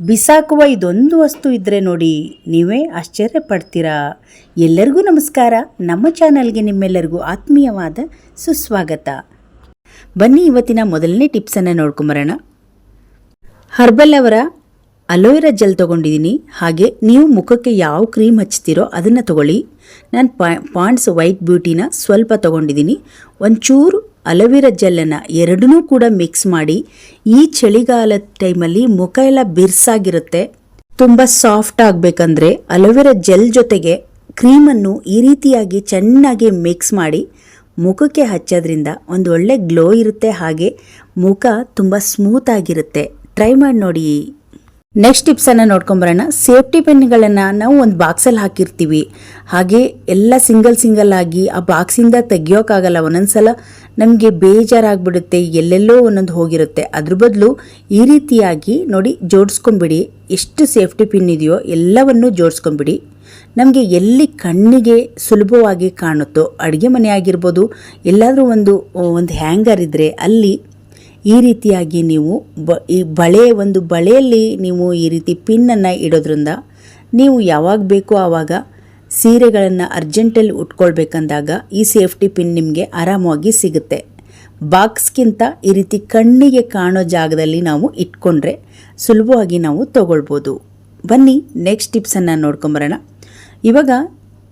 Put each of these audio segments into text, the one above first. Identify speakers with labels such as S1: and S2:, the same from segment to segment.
S1: ಬಿಸಾಕುವ ಇದೊಂದು ವಸ್ತು ಇದ್ದರೆ ನೋಡಿ ನೀವೇ ಆಶ್ಚರ್ಯ ಪಡ್ತೀರಾ? ಎಲ್ಲರಿಗೂ ನಮಸ್ಕಾರ. ನಮ್ಮ ಚಾನಲ್ಗೆ ನಿಮ್ಮೆಲ್ಲರಿಗೂ ಆತ್ಮೀಯವಾದ ಸುಸ್ವಾಗತ. ಬನ್ನಿ ಇವತ್ತಿನ ಮೊದಲನೇ ಟಿಪ್ಸನ್ನು ನೋಡ್ಕೊಂಬರೋಣ. ಹರ್ಬಲ್ ಅವರ ಅಲೋವೆರಾ ಜೆಲ್ ತೊಗೊಂಡಿದ್ದೀನಿ. ಹಾಗೆ ನೀವು ಮುಖಕ್ಕೆ ಯಾವ ಕ್ರೀಮ್ ಹಚ್ತೀರೋ ಅದನ್ನು ತಗೊಳ್ಳಿ. ನಾನು ಪಾಂಡ್ಸ್ ವೈಟ್ ಬ್ಯೂಟಿನ ಸ್ವಲ್ಪ ತೊಗೊಂಡಿದ್ದೀನಿ. ಒಂಚೂರು ಅಲೋವೆರಾ ಜೆಲ್ಲನ್ನು ಎರಡನ್ನೂ ಕೂಡ ಮಿಕ್ಸ್ ಮಾಡಿ ಈ ಚಳಿಗಾಲ ಟೈಮಲ್ಲಿ ಮುಖ ಎಲ್ಲ ಬಿರ್ಸಾಗಿರುತ್ತೆ. ತುಂಬ ಸಾಫ್ಟ್ ಆಗಬೇಕಂದ್ರೆ ಅಲೋವೆರಾ ಜೆಲ್ ಜೊತೆಗೆ ಕ್ರೀಮನ್ನು ಈ ರೀತಿಯಾಗಿ ಚೆನ್ನಾಗಿ ಮಿಕ್ಸ್ ಮಾಡಿ ಮುಖಕ್ಕೆ ಹಚ್ಚೋದ್ರಿಂದ ಒಂದು ಒಳ್ಳೆ ಗ್ಲೋ ಇರುತ್ತೆ ಹಾಗೆ ಮುಖ ತುಂಬ ಸ್ಮೂತ್ ಆಗಿರುತ್ತೆ. ಟ್ರೈ ಮಾಡಿ ನೋಡಿ. ನೆಕ್ಸ್ಟ್ ಟಿಪ್ಸನ್ನು ನೋಡ್ಕೊಂಬರೋಣ ಸೇಫ್ಟಿ ಪೆನ್ಗಳನ್ನು ನಾವು ಒಂದು ಬಾಕ್ಸಲ್ಲಿ ಹಾಕಿರ್ತೀವಿ. ಹಾಗೆ ಎಲ್ಲ ಸಿಂಗಲ್ ಸಿಂಗಲ್ ಆಗಿ ಆ ಬಾಕ್ಸಿಂದ ತೆಗಿಯೋಕ್ಕಾಗಲ್ಲ ಒಂದೊಂದ್ಸಲ ನಮಗೆ ಬೇಜಾರಾಗ್ಬಿಡುತ್ತೆ. ಎಲ್ಲೆಲ್ಲೋ ಒಂದೊಂದು ಹೋಗಿರುತ್ತೆ. ಅದ್ರ ಬದಲು ಈ ರೀತಿಯಾಗಿ ನೋಡಿ ಜೋಡಿಸ್ಕೊಂಬಿಡಿ ಎಷ್ಟು ಸೇಫ್ಟಿ ಪಿನ್ ಇದೆಯೋ ಎಲ್ಲವನ್ನು ಜೋಡಿಸ್ಕೊಂಬಿಡಿ ನಮಗೆ ಎಲ್ಲಿ ಕಣ್ಣಿಗೆ ಸುಲಭವಾಗಿ ಕಾಣುತ್ತೋ, ಅಡುಗೆ ಮನೆ ಆಗಿರ್ಬೋದು, ಎಲ್ಲಾದರೂ ಒಂದು ಒಂದು ಹ್ಯಾಂಗರ್ ಇದ್ದರೆ ಅಲ್ಲಿ ಈ ರೀತಿಯಾಗಿ ನೀವು ಬ, ಈ ಬಳೆ, ಒಂದು ಬಳೆಯಲ್ಲಿ ನೀವು ಈ ರೀತಿ ಪಿನ್ನನ್ನು ಇಡೋದ್ರಿಂದ ನೀವು ಯಾವಾಗ ಬೇಕೋ ಆವಾಗ ಸೀರೆಗಳನ್ನು ಅರ್ಜೆಂಟಲ್ಲಿ ಉಟ್ಕೊಳ್ಬೇಕಂದಾಗ ಈ ಸೇಫ್ಟಿ ಪಿನ್ ನಿಮಗೆ ಆರಾಮವಾಗಿ ಸಿಗುತ್ತೆ. ಬಾಕ್ಸ್ಗಿಂತ ಈ ರೀತಿ ಕಣ್ಣಿಗೆ ಕಾಣೋ ಜಾಗದಲ್ಲಿ ನಾವು ಇಟ್ಕೊಂಡ್ರೆ ಸುಲಭವಾಗಿ ನಾವು ತಗೊಳ್ಬೋದು. ಬನ್ನಿ ನೆಕ್ಸ್ಟ್ ಟಿಪ್ಸನ್ನು ನೋಡ್ಕೊಂಬರೋಣ. ಇವಾಗ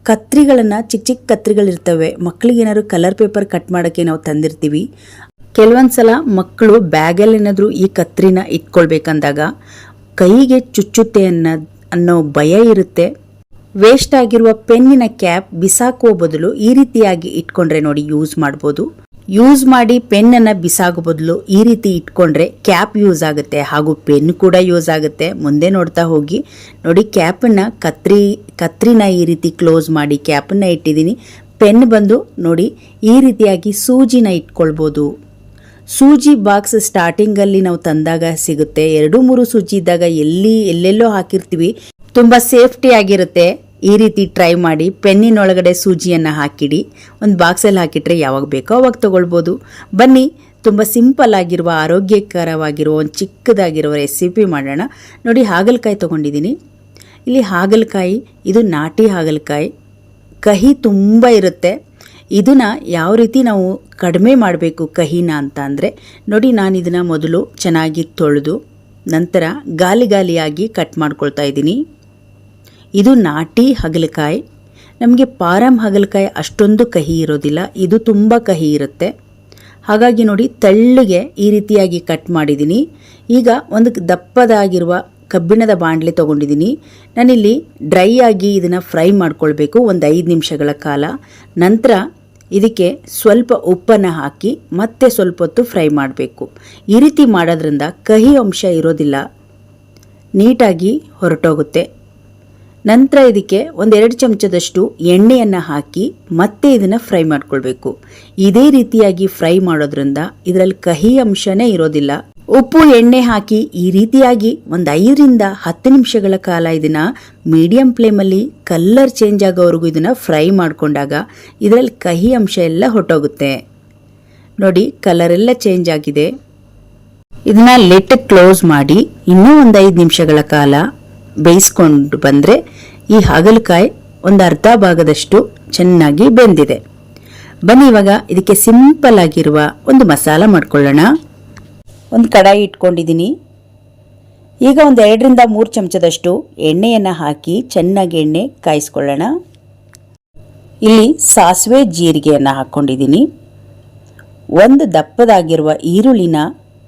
S1: ಕತ್ರಿಗಳನ್ನು, ಚಿಕ್ಕ ಚಿಕ್ಕ ಕತ್ರಿಗಳಿರ್ತವೆ ಮಕ್ಕಳಿಗೇನಾದ್ರು ಕಲರ್ ಪೇಪರ್ ಕಟ್ ಮಾಡೋಕ್ಕೆ ನಾವು ತಂದಿರ್ತೀವಿ ಕೆಲವೊಂದು ಸಲ ಮಕ್ಕಳು ಬ್ಯಾಗಲ್ಲಿ ಏನಾದರೂ ಈ ಕತ್ರಿನ ಇಟ್ಕೊಳ್ಬೇಕಂದಾಗ ಕೈಗೆ ಚುಚ್ಚುತ್ತೆ ಅನ್ನೋ ಅನ್ನೋ ಭಯ ಇರುತ್ತೆ. ವೇಸ್ಟ್ ಆಗಿರುವ ಪೆನ್ನಿನ ಕ್ಯಾಪ್ ಬಿಸಾಕುವ ಬದಲು ಈ ರೀತಿಯಾಗಿ ಇಟ್ಕೊಂಡ್ರೆ ನೋಡಿ ಯೂಸ್ ಮಾಡ್ಬೋದು. ಯೂಸ್ ಮಾಡಿ ಪೆನ್ನನ್ನು ಬಿಸಾಕೋ ಬದಲು ಈ ರೀತಿ ಇಟ್ಕೊಂಡ್ರೆ ಕ್ಯಾಪ್ ಯೂಸ್ ಆಗುತ್ತೆ. ಹಾಗೂ ಪೆನ್ ಕೂಡ ಯೂಸ್ ಆಗುತ್ತೆ. ಮುಂದೆ ನೋಡ್ತಾ ಹೋಗಿ. ನೋಡಿ ಕ್ಯಾಪನ್ನು ಕತ್ರಿ ಕತ್ರಿನ ಈ ರೀತಿ ಕ್ಲೋಸ್ ಮಾಡಿ ಕ್ಯಾಪನ್ನು ಇಟ್ಟಿದ್ದೀನಿ. ಪೆನ್ ಬಂದು ನೋಡಿ ಈ ರೀತಿಯಾಗಿ ಸೂಜಿನ ಇಟ್ಕೊಳ್ಬೋದು. ಸೂಜಿ ಬಾಕ್ಸ್ ಸ್ಟಾರ್ಟಿಂಗಲ್ಲಿ ನಾವು ತಂದಾಗ ಸಿಗುತ್ತೆ. ಎರಡು, ಮೂರು ಸೂಜಿ ಇದ್ದಾಗ ಎಲ್ಲಿ, ಎಲ್ಲೆಲ್ಲೋ ಹಾಕಿರ್ತೀವಿ. ತುಂಬ ಸೇಫ್ಟಿ ಆಗಿರುತ್ತೆ. ಈ ರೀತಿ ಟ್ರೈ ಮಾಡಿ, ಪೆನ್ನಿನೊಳಗಡೆ ಸೂಜಿಯನ್ನು ಹಾಕಿಡಿ. ಒಂದು ಬಾಕ್ಸಲ್ಲಿ ಹಾಕಿಟ್ರೆ ಯಾವಾಗ ಬೇಕೋ ಅವಾಗ ತಗೊಳ್ಬೋದು. ಬನ್ನಿ, ತುಂಬ ಸಿಂಪಲ್ ಆಗಿರುವ, ಆರೋಗ್ಯಕರವಾಗಿರುವ, ಒಂದು ಚಿಕ್ಕದಾಗಿರುವ ರೆಸಿಪಿ ಮಾಡೋಣ. ನೋಡಿ, ಹಾಗಲಕಾಯಿ ತೊಗೊಂಡಿದ್ದೀನಿ. ಇಲ್ಲಿ ಹಾಗಲಕಾಯಿ, ಇದು ನಾಟಿ ಹಾಗಲಕಾಯಿ. ಕಹಿ ತುಂಬ ಇರುತ್ತೆ. ಇದನ್ನು ಯಾವ ರೀತಿ ನಾವು ಕಡಿಮೆ ಮಾಡಬೇಕು ಕಹಿನ ಅಂತ ಅಂದರೆ, ನೋಡಿ ನಾನು ಇದನ್ನು ಮೊದಲು ಚೆನ್ನಾಗಿ ತೊಳೆದು ನಂತರ ಗಾಲಿ ಗಾಲಿಯಾಗಿ ಕಟ್ ಮಾಡ್ಕೊಳ್ತಾ ಇದ್ದೀನಿ. ಇದು ನಾಟಿ ಹಗಲಕಾಯಿ. ನಮಗೆ ಪಾರಂ ಹಗಲಕಾಯಿ ಅಷ್ಟೊಂದು ಕಹಿ ಇರೋದಿಲ್ಲ, ಇದು ತುಂಬ ಕಹಿ ಇರುತ್ತೆ. ಹಾಗಾಗಿ ನೋಡಿ ತೆಳ್ಳಗೆ ಈ ರೀತಿಯಾಗಿ ಕಟ್ ಮಾಡಿದ್ದೀನಿ. ಈಗ ಒಂದು ದಪ್ಪದಾಗಿರುವ ಕಬ್ಬಿಣದ ಬಾಣಲೆ ತೊಗೊಂಡಿದ್ದೀನಿ ನಾನಿಲ್ಲಿ ಡ್ರೈ ಆಗಿ ಇದನ್ನು ಫ್ರೈ ಮಾಡ್ಕೊಳ್ಬೇಕು ಒಂದು ಐದು ನಿಮಿಷಗಳ ಕಾಲ. ನಂತರ ಇದಕ್ಕೆ ಸ್ವಲ್ಪ ಉಪ್ಪನ್ನು ಹಾಕಿ ಮತ್ತೆ ಸ್ವಲ್ಪ ಹೊತ್ತು ಫ್ರೈ ಮಾಡಬೇಕು. ಈ ರೀತಿ ಮಾಡೋದ್ರಿಂದ ಕಹಿ ಅಂಶ ಇರೋದಿಲ್ಲ. ನೀಟಾಗಿ ಹೊರಟೋಗುತ್ತೆ. ನಂತರ ಇದಕ್ಕೆ ಒಂದೆರಡು ಚಮಚದಷ್ಟು ಎಣ್ಣೆಯನ್ನು ಹಾಕಿ ಮತ್ತೆ ಇದನ್ನು ಫ್ರೈ ಮಾಡ್ಕೊಳ್ಬೇಕು. ಇದೇ ರೀತಿಯಾಗಿ ಫ್ರೈ ಮಾಡೋದ್ರಿಂದ ಇದರಲ್ಲಿ ಕಹಿ ಅಂಶನೇ ಇರೋದಿಲ್ಲ. ಉಪ್ಪು, ಎಣ್ಣೆ ಹಾಕಿ ಈ ರೀತಿಯಾಗಿ ಒಂದು ಐದರಿಂದ ಹತ್ತು ನಿಮಿಷಗಳ ಕಾಲ ಇದನ್ನ ಮೀಡಿಯಂ ಫ್ಲೇಮಲ್ಲಿ ಕಲ್ಲರ್ ಚೇಂಜ್ ಆಗೋವರೆಗೂ ಇದನ್ನು ಫ್ರೈ ಮಾಡಿಕೊಂಡಾಗ ಇದರಲ್ಲಿ ಕಹಿ ಅಂಶ ಎಲ್ಲ ಹೊಟ್ಟೋಗುತ್ತೆ ನೋಡಿ, ಕಲರ್ ಎಲ್ಲ ಚೇಂಜ್ ಆಗಿದೆ. ಇದನ್ನ ಲೆಟ್ ಕ್ಲೋಸ್ ಮಾಡಿ ಇನ್ನೂ ಒಂದು ಐದು ನಿಮಿಷಗಳ ಕಾಲ ಬೇಯಿಸ್ಕೊಂಡು ಬಂದರೆ ಈ ಹಾಗಲಕಾಯಿ ಒಂದು ಅರ್ಧ ಭಾಗದಷ್ಟು ಚೆನ್ನಾಗಿ ಬೆಂದಿದೆ. ಬನ್ನಿ, ಇವಾಗ ಇದಕ್ಕೆ ಸಿಂಪಲ್ ಆಗಿರುವ ಒಂದು ಮಸಾಲ ಮಾಡ್ಕೊಳ್ಳೋಣ. ಒಂದು ಕಡಾಯಿ ಇಟ್ಕೊಂಡಿದ್ದೀನಿ ಈಗ ಒಂದು ಎರಡರಿಂದ ಮೂರು ಚಮಚದಷ್ಟು ಎಣ್ಣೆಯನ್ನು ಹಾಕಿ ಚೆನ್ನಾಗಿ ಎಣ್ಣೆ ಕಾಯಿಸ್ಕೊಳ್ಳೋಣ. ಇಲ್ಲಿ ಸಾಸಿವೆ ಜೀರಿಗೆಯನ್ನು ಹಾಕ್ಕೊಂಡಿದ್ದೀನಿ ಒಂದು ದಪ್ಪದಾಗಿರುವ ಈರುಳ್ಳಿನ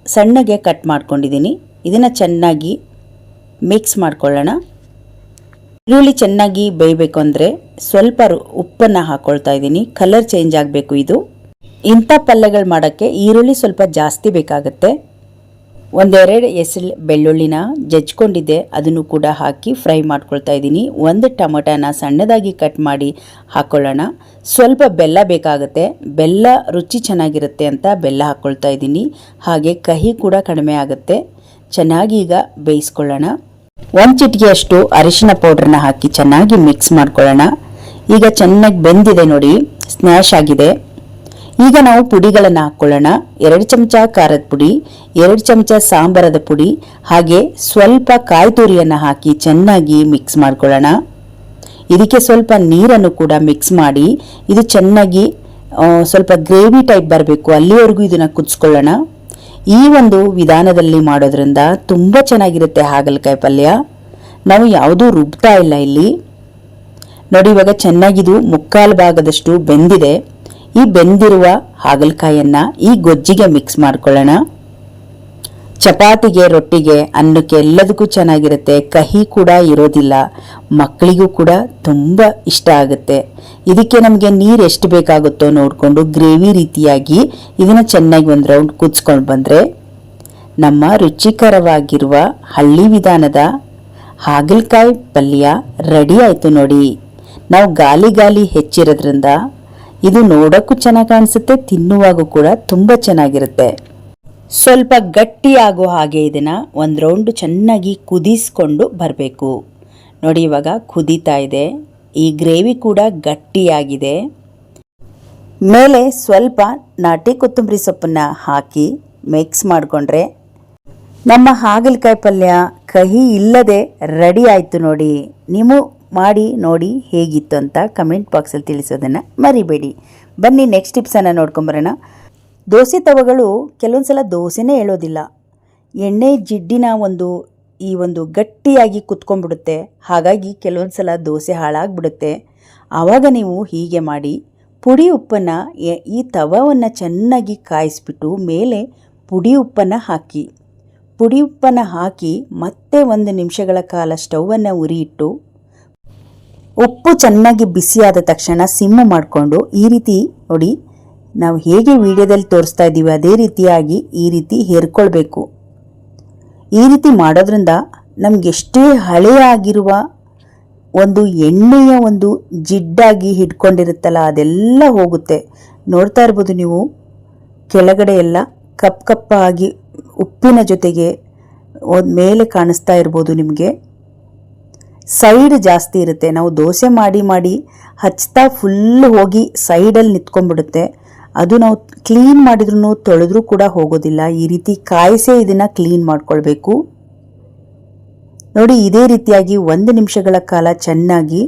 S1: ಸಣ್ಣಗೆ ಕಟ್ ಮಾಡ್ಕೊಂಡಿದ್ದೀನಿ ಇದನ್ನು ಚೆನ್ನಾಗಿ ಮಿಕ್ಸ್ ಮಾಡ್ಕೊಳ್ಳೋಣ. ಈರುಳ್ಳಿ ಚೆನ್ನಾಗಿ ಬೇಯಬೇಕು ಅಂದರೆ ಸ್ವಲ್ಪ ಉಪ್ಪನ್ನು ಹಾಕ್ಕೊಳ್ತಾ ಇದ್ದೀನಿ ಕಲರ್ ಚೇಂಜ್ ಆಗಬೇಕು ಇದು. ಇಂಥ ಪಲ್ಯಗಳು ಮಾಡೋಕ್ಕೆ ಈರುಳ್ಳಿ ಸ್ವಲ್ಪ ಜಾಸ್ತಿ ಬೇಕಾಗುತ್ತೆ. ಒಂದೆರಡು ಎಸಳು ಬೆಳ್ಳುಳ್ಳಿನ ಜಜ್ಕೊಂಡಿದ್ದೆ, ಅದನ್ನು ಕೂಡ ಹಾಕಿ ಫ್ರೈ ಮಾಡ್ಕೊಳ್ತಾ ಇದ್ದೀನಿ. ಒಂದು ಟೊಮೊಟೊನ ಸಣ್ಣದಾಗಿ ಕಟ್ ಮಾಡಿ ಹಾಕ್ಕೊಳ್ಳೋಣ ಸ್ವಲ್ಪ ಬೆಲ್ಲ ಬೇಕಾಗುತ್ತೆ. ಬೆಲ್ಲ ರುಚಿ ಚೆನ್ನಾಗಿರುತ್ತೆ ಅಂತ ಬೆಲ್ಲ ಹಾಕ್ಕೊಳ್ತಾ ಇದ್ದೀನಿ. ಹಾಗೆ ಕಹಿ ಕೂಡ ಕಡಿಮೆ ಆಗುತ್ತೆ. ಚೆನ್ನಾಗಿ ಈಗ ಬೇಯಿಸ್ಕೊಳ್ಳೋಣ. ಒಂದು ಚಿಟಿಕೆಯಷ್ಟು ಅರಿಶಿನ ಪೌಡ್ರನ್ನ ಹಾಕಿ ಚೆನ್ನಾಗಿ ಮಿಕ್ಸ್ ಮಾಡ್ಕೊಳ್ಳೋಣ. ಈಗ ಚೆನ್ನಾಗಿ ಬೆಂದಿದೆ ನೋಡಿ. ಸ್ನ್ಯಾಶ್ ಆಗಿದೆ. ಈಗ ನಾವು ಪುಡಿಗಳನ್ನು ಹಾಕ್ಕೊಳ್ಳೋಣ ಎರಡು ಚಮಚ ಖಾರದ ಪುಡಿ, ಎರಡು ಚಮಚ ಸಾಂಬಾರದ ಪುಡಿ, ಹಾಗೆ ಸ್ವಲ್ಪ ಕಾಯಿ ತುರಿಯನ್ನು ಹಾಕಿ ಚೆನ್ನಾಗಿ ಮಿಕ್ಸ್ ಮಾಡ್ಕೊಳ್ಳೋಣ. ಇದಕ್ಕೆ ಸ್ವಲ್ಪ ನೀರನ್ನು ಕೂಡ ಮಿಕ್ಸ್ ಮಾಡಿ, ಇದು ಚೆನ್ನಾಗಿ ಸ್ವಲ್ಪ ಗ್ರೇವಿ ಟೈಪ್ ಬರಬೇಕು. ಅಲ್ಲಿವರೆಗೂ ಇದನ್ನು ಕುದಿಸ್ಕೊಳ್ಳೋಣ. ಈ ಒಂದು ವಿಧಾನದಲ್ಲಿ ಮಾಡೋದ್ರಿಂದ ತುಂಬ ಚೆನ್ನಾಗಿರುತ್ತೆ ಹಾಗಲಕಾಯಿ ಪಲ್ಯ. ನಾವು ಯಾವುದೂ ರುಬ್ತಾ ಇಲ್ಲ ಇಲ್ಲಿ. ನೋಡಿ, ಇವಾಗ ಚೆನ್ನಾಗಿದು ಮುಕ್ಕಾಲು ಭಾಗದಷ್ಟು ಬೆಂದಿದೆ. ಈ ಬೆಂದಿರುವ ಹಾಗಲಕಾಯನ್ನ ಈ ಗೊಜ್ಜಿಗೆ ಮಿಕ್ಸ್ ಮಾಡ್ಕೊಳ್ಳೋಣ. ಚಪಾತಿಗೆ, ರೊಟ್ಟಿಗೆ, ಅನ್ನಕ್ಕೆ ಎಲ್ಲದಕ್ಕೂ ಚೆನ್ನಾಗಿರುತ್ತೆ. ಕಹಿ ಕೂಡ ಇರೋದಿಲ್ಲ. ಮಕ್ಕಳಿಗೂ ಕೂಡ ತುಂಬ ಇಷ್ಟ ಆಗುತ್ತೆ. ಇದಕ್ಕೆ ನಮಗೆ ನೀರು ಎಷ್ಟು ಬೇಕಾಗುತ್ತೋ ನೋಡಿಕೊಂಡು ಗ್ರೇವಿ ರೀತಿಯಾಗಿ ಇದನ್ನು ಚೆನ್ನಾಗಿ ಒಂದು ರೌಂಡ್ ಕುದಿಸ್ಕೊಂಡು ಬಂದರೆ ನಮ್ಮ ರುಚಿಕರವಾಗಿರುವ ಹಳ್ಳಿ ವಿಧಾನದ ಹಾಗಲಕಾಯಿ ಪಲ್ಯ ರೆಡಿ ಆಯಿತು ನೋಡಿ. ನಾವು ಗಾಲಿ ಗಾಲಿ ಹೆಚ್ಚಿರೋದ್ರಿಂದ ಇದು ನೋಡೋಕ್ಕೂ ಚೆನ್ನಾಗಿ ಕಾಣಿಸುತ್ತೆ, ತಿನ್ನುವಾಗೂ ಕೂಡ ತುಂಬ ಚೆನ್ನಾಗಿರುತ್ತೆ. ಸ್ವಲ್ಪ ಗಟ್ಟಿಯಾಗೋ ಹಾಗೆ ಇದನ್ನು ಒಂದು ರೌಂಡ್ ಚೆನ್ನಾಗಿ ಕುದಿಸ್ಕೊಂಡು ಬರಬೇಕು. ನೋಡಿ ಇವಾಗ ಕುದೀತಾ ಇದೆ. ಈ ಗ್ರೇವಿ ಕೂಡ ಗಟ್ಟಿಯಾಗಿದೆ. ಮೇಲೆ ಸ್ವಲ್ಪ ನಾಟಿ ಕೊತ್ತಂಬರಿ ಸೊಪ್ಪನ್ನು ಹಾಕಿ ಮಿಕ್ಸ್ ಮಾಡಿಕೊಂಡ್ರೆ ನಮ್ಮ ಹಾಗಲಕಾಯಿ ಪಲ್ಯ ಕಹಿ ಇಲ್ಲದೆ ರೆಡಿ ಆಯಿತು ನೋಡಿ. ನೀವು ಮಾಡಿ, ನೋಡಿ ಹೇಗಿತ್ತು ಅಂತ ಕಮೆಂಟ್ ಬಾಕ್ಸಲ್ಲಿ ತಿಳಿಸೋದನ್ನು ಮರಿಬೇಡಿ. ಬನ್ನಿ ನೆಕ್ಸ್ಟ್ ಟಿಪ್ಸನ್ನು ನೋಡ್ಕೊಂಬರೋಣ ದೋಸೆ ತವಗಳು ಕೆಲವೊಂದು ಸಲ ದೋಸೆನೇ ಹೇಳೋದಿಲ್ಲ. ಎಣ್ಣೆ, ಜಿಡ್ಡಿನ ಒಂದು, ಈ ಒಂದು ಗಟ್ಟಿಯಾಗಿ ಕುತ್ಕೊಂಡ್ಬಿಡುತ್ತೆ. ಹಾಗಾಗಿ ಕೆಲವೊಂದು ಸಲ ದೋಸೆ ಹಾಳಾಗ್ಬಿಡುತ್ತೆ. ಆವಾಗ ನೀವು ಹೀಗೆ ಮಾಡಿ, ಪುಡಿ ಉಪ್ಪನ್ನು ಈ ತವವನ್ನು ಚೆನ್ನಾಗಿ ಕಾಯಿಸ್ಬಿಟ್ಟು ಮೇಲೆ ಪುಡಿ ಉಪ್ಪನ್ನು ಹಾಕಿ. ಪುಡಿ ಉಪ್ಪನ್ನು ಹಾಕಿ ಮತ್ತೆ ಒಂದು ನಿಮಿಷಗಳ ಕಾಲ ಸ್ಟೌವನ್ನು ಉರಿ ಇಟ್ಟು ಉಪ್ಪು ಚೆನ್ನಾಗಿ ಬಿಸಿಯಾದ ತಕ್ಷಣ ಸಿಮ್ಮು ಮಾಡಿಕೊಂಡು ಈ ರೀತಿ ನೋಡಿ, ನಾವು ಹೇಗೆ ವಿಡಿಯೋದಲ್ಲಿ ತೋರಿಸ್ತಾ ಇದ್ದೀವಿ ಅದೇ ರೀತಿಯಾಗಿ ಈ ರೀತಿ ಹೇರ್ಕೊಳ್ಬೇಕು. ಈ ರೀತಿ ಮಾಡೋದ್ರಿಂದ ನಮ್ಗೆ ಎಷ್ಟೇ ಹಳೆಯಾಗಿರುವ ಒಂದು ಎಣ್ಣೆಯ ಒಂದು ಜಿಡ್ಡಾಗಿ ಹಿಡ್ಕೊಂಡಿರುತ್ತಲ್ಲ, ಅದೆಲ್ಲ ಹೋಗುತ್ತೆ. ನೋಡ್ತಾ ಇರ್ಬೋದು ನೀವು, ಕೆಳಗಡೆ ಎಲ್ಲ ಕಪ್ ಕಪ್ಪಾಗಿ ಉಪ್ಪಿನ ಜೊತೆಗೆ ಮೇಲೆ ಕಾಣಿಸ್ತಾ ಇರ್ಬೋದು ನಿಮಗೆ. ಸೈಡ್ ಜಾಸ್ತಿ ಇರುತ್ತೆ. ನಾವು ದೋಸೆ ಮಾಡಿ ಮಾಡಿ ಹಚ್ತಾ ಫುಲ್ ಹೋಗಿ ಸೈಡಲ್ಲಿ ನಿಂತ್ಕೊಂಡ್ಬಿಡುತ್ತೆ. ಅದು ನಾವು ಕ್ಲೀನ್ ಮಾಡಿದ್ರೂ ತೊಳೆದ್ರೂ ಕೂಡ ಹೋಗೋದಿಲ್ಲ. ಈ ರೀತಿ ಕಾಯಿಸೇ ಇದನ್ನು ಕ್ಲೀನ್ ಮಾಡ್ಕೊಳ್ಬೇಕು. ನೋಡಿ, ಇದೇ ರೀತಿಯಾಗಿ ಒಂದು ನಿಮಿಷಗಳ ಕಾಲ ಚೆನ್ನಾಗಿ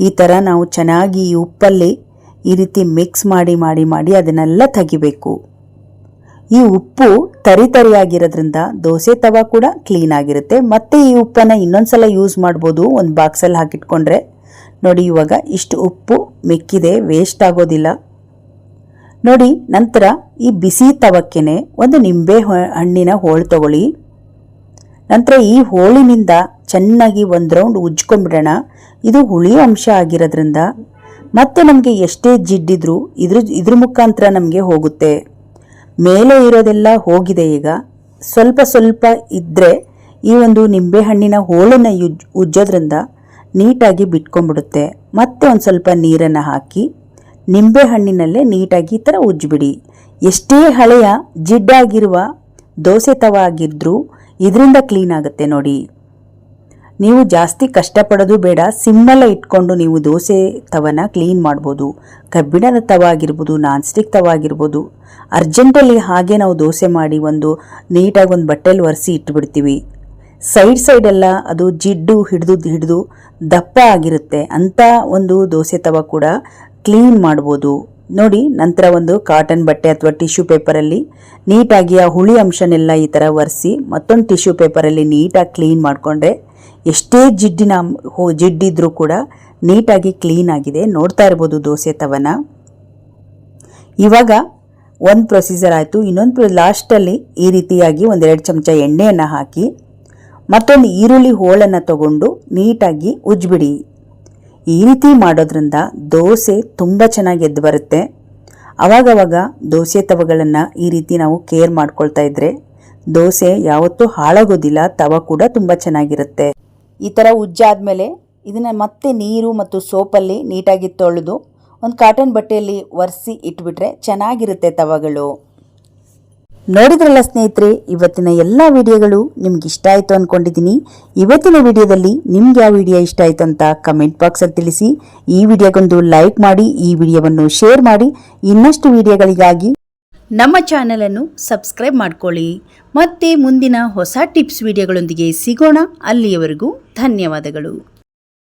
S1: ಈ ಥರ ನಾವು ಚೆನ್ನಾಗಿ ಈ ಉಪ್ಪಲ್ಲಿ ಈ ರೀತಿ ಮಿಕ್ಸ್ ಮಾಡಿ ಮಾಡಿ ಮಾಡಿ ಅದನ್ನೆಲ್ಲ ತೆಗಿಬೇಕು. ಈ ಉಪ್ಪು ತರಿ ತರಿಯಾಗಿರೋದ್ರಿಂದ ದೋಸೆ ತವ ಕೂಡ ಕ್ಲೀನ್ ಆಗಿರುತ್ತೆ. ಮತ್ತೆ ಈ ಉಪ್ಪನ್ನು ಇನ್ನೊಂದ್ಸಲ ಯೂಸ್ ಮಾಡ್ಬೋದು. ಒಂದು ಬಾಕ್ಸಲ್ಲಿ ಹಾಕಿಟ್ಕೊಂಡ್ರೆ ನೋಡಿ ಇವಾಗ ಇಷ್ಟು ಉಪ್ಪು ಮೆಕ್ಕಿದೆ ವೇಸ್ಟ್ ಆಗೋದಿಲ್ಲ. ನೋಡಿ ನಂತರ ಈ ಬಿಸಿ ತವಕ್ಕೆನೆ ಒಂದು ನಿಂಬೆ ಹಣ್ಣಿನ ಹೋಳು ತಗೊಳ್ಳಿ. ನಂತರ ಈ ಹೋಳಿನಿಂದ ಚೆನ್ನಾಗಿ ಒಂದು ರೌಂಡ್ ಉಜ್ಕೊಂಡ್ಬಿಡೋಣ. ಇದು ಹುಳಿ ಅಂಶ ಆಗಿರೋದ್ರಿಂದ ಮತ್ತೆ ನಮಗೆ ಎಷ್ಟೇ ಜಿಡ್ಡಿದ್ರು ಇದ್ರ ಇದ್ರ ಮುಖಾಂತರ ನಮಗೆ ಹೋಗುತ್ತೆ. ಮೇಲೆ ಇರೋದೆಲ್ಲ ಹೋಗಿದೆ ಈಗ. ಸ್ವಲ್ಪ ಸ್ವಲ್ಪ ಇದ್ದರೆ ಈ ಒಂದು ನಿಂಬೆಹಣ್ಣಿನ ಹೋಳನ್ನು ಯುಜ್ ಉಜ್ಜೋದ್ರಿಂದ ನೀಟಾಗಿ ಬಿಟ್ಕೊಂಡ್ಬಿಡುತ್ತೆ. ಮತ್ತೆ ಒಂದು ಸ್ವಲ್ಪ ನೀರನ್ನು ಹಾಕಿ, ನಿಂಬೆಹಣ್ಣಿನಲ್ಲೇ ನೀಟಾಗಿ ಈ ಥರ ಉಜ್ಜಿಬಿಡಿ. ಎಷ್ಟೇ ಹಳೆಯ ಜಿಡ್ಡಾಗಿರುವ ದೋಸೆ ತವ ಆಗಿದ್ರೂ ಇದರಿಂದ ಕ್ಲೀನ್ ಆಗುತ್ತೆ ನೋಡಿ. ನೀವು ಜಾಸ್ತಿ ಕಷ್ಟಪಡೋದು ಬೇಡ ಸಿಮ್ಮಲ್ಲ ಇಟ್ಕೊಂಡು ನೀವು ದೋಸೆ ತವನ ಕ್ಲೀನ್ ಮಾಡ್ಬೋದು. ಕಬ್ಬಿಣದ ತವ ಆಗಿರ್ಬೋದು ನಾನ್ ಸ್ಟಿಕ್ ತವ ಆಗಿರ್ಬೋದು ಅರ್ಜೆಂಟಲ್ಲಿ ಹಾಗೆ ನಾವು ದೋಸೆ ಮಾಡಿ ಒಂದು ನೀಟಾಗಿ ಒಂದು ಬಟ್ಟೆಲಿ ಒರೆಸಿ ಇಟ್ಬಿಡ್ತೀವಿ. ಸೈಡ್ ಸೈಡೆಲ್ಲ ಅದು ಜಿಡ್ಡು, ಹಿಡಿದು ಹಿಡಿದು ದಪ್ಪ ಆಗಿರುತ್ತೆ. ಅಂಥ ಒಂದು ದೋಸೆ ತವ ಕೂಡ ಕ್ಲೀನ್ ಮಾಡ್ಬೋದು. ನೋಡಿ, ನಂತರ ಒಂದು ಕಾಟನ್ ಬಟ್ಟೆ ಅಥವಾ ಟಿಶ್ಯೂ ಪೇಪರಲ್ಲಿ ನೀಟಾಗಿ ಆ ಹುಳಿ ಅಂಶನೆಲ್ಲ ಈ ಥರ ಒರೆಸಿ ಮತ್ತೊಂದು ಟಿಶ್ಯೂ ಪೇಪರಲ್ಲಿ ನೀಟಾಗಿ ಕ್ಲೀನ್ ಮಾಡಿಕೊಂಡ್ರೆ ಎಷ್ಟೇ ಜಿಡ್ಡಿನ ಹೋ, ಜಿಡ್ಡಿದ್ರೂ ಕೂಡ ನೀಟಾಗಿ ಕ್ಲೀನ್ ಆಗಿದೆ. ನೋಡ್ತಾ ಇರ್ಬೋದು ದೋಸೆ ತವನ. ಇವಾಗ ಒಂದು ಪ್ರೊಸೀಜರ್ ಆಯಿತು. ಇನ್ನೊಂದು ಲಾಸ್ಟಲ್ಲಿ ಈ ರೀತಿಯಾಗಿ ಒಂದೆರಡು ಚಮಚ ಎಣ್ಣೆಯನ್ನು ಹಾಕಿ, ಮತ್ತೊಂದು ಈರುಳ್ಳಿ ಹೋಳನ್ನು ತಗೊಂಡು ನೀಟಾಗಿ ಉಜ್ಬಿಡಿ ಈ ರೀತಿ ಮಾಡೋದ್ರಿಂದ ದೋಸೆ ತುಂಬ ಚೆನ್ನಾಗಿ ಎದ್ದು ಬರುತ್ತೆ. ಅವಾಗವಾಗ ದೋಸೆ ತವಗಳನ್ನು ಈ ರೀತಿ ನಾವು ಕೇರ್ ಮಾಡ್ಕೊಳ್ತಾ ಇದ್ರೆ ದೋಸೆ ಯಾವತ್ತೂ ಹಾಳಾಗೋದಿಲ್ಲ, ತವ ಕೂಡ ತುಂಬ ಚೆನ್ನಾಗಿರುತ್ತೆ. ಈ ಥರ ಉಜ್ಜಾದ್ಮೇಲೆ ಇದನ್ನು ಮತ್ತೆ ನೀರು ಮತ್ತು ಸೋಪಲ್ಲಿ ನೀಟಾಗಿ ತೊಳೆದು ಒಂದು ಕಾಟನ್ ಬಟ್ಟೆಯಲ್ಲಿ ಒರೆಸಿ ಇಟ್ಬಿಟ್ರೆ ಚೆನ್ನಾಗಿರುತ್ತೆ ತವಗಳು. ನೋಡಿದ್ರಲ್ಲ ಸ್ನೇಹಿತರೆ, ಇವತ್ತಿನ ಎಲ್ಲ ವಿಡಿಯೋಗಳು ನಿಮ್ಗೆ ಇಷ್ಟ ಆಯಿತು ಅಂದ್ಕೊಂಡಿದ್ದೀನಿ ಇವತ್ತಿನ ವಿಡಿಯೋದಲ್ಲಿ ನಿಮ್ಗೆ ಯಾವ ವಿಡಿಯೋ ಇಷ್ಟ ಆಯಿತು ಅಂತ ಕಮೆಂಟ್ ಬಾಕ್ಸಲ್ಲಿ ತಿಳಿಸಿ. ಈ ವಿಡಿಯೋಗೊಂದು ಲೈಕ್ ಮಾಡಿ, ಈ ವಿಡಿಯೋವನ್ನು ಶೇರ್ ಮಾಡಿ. ಇನ್ನಷ್ಟು ವಿಡಿಯೋಗಳಿಗಾಗಿ ನಮ್ಮ ಚಾನಲನ್ನು ಸಬ್ಸ್ಕ್ರೈಬ್ ಮಾಡ್ಕೊಳ್ಳಿ. ಮತ್ತೆ ಮುಂದಿನ ಹೊಸ ಟಿಪ್ಸ್ ವಿಡಿಯೋಗಳೊಂದಿಗೆ ಸಿಗೋಣ. ಅಲ್ಲಿಯವರೆಗೂ ಧನ್ಯವಾದಗಳು.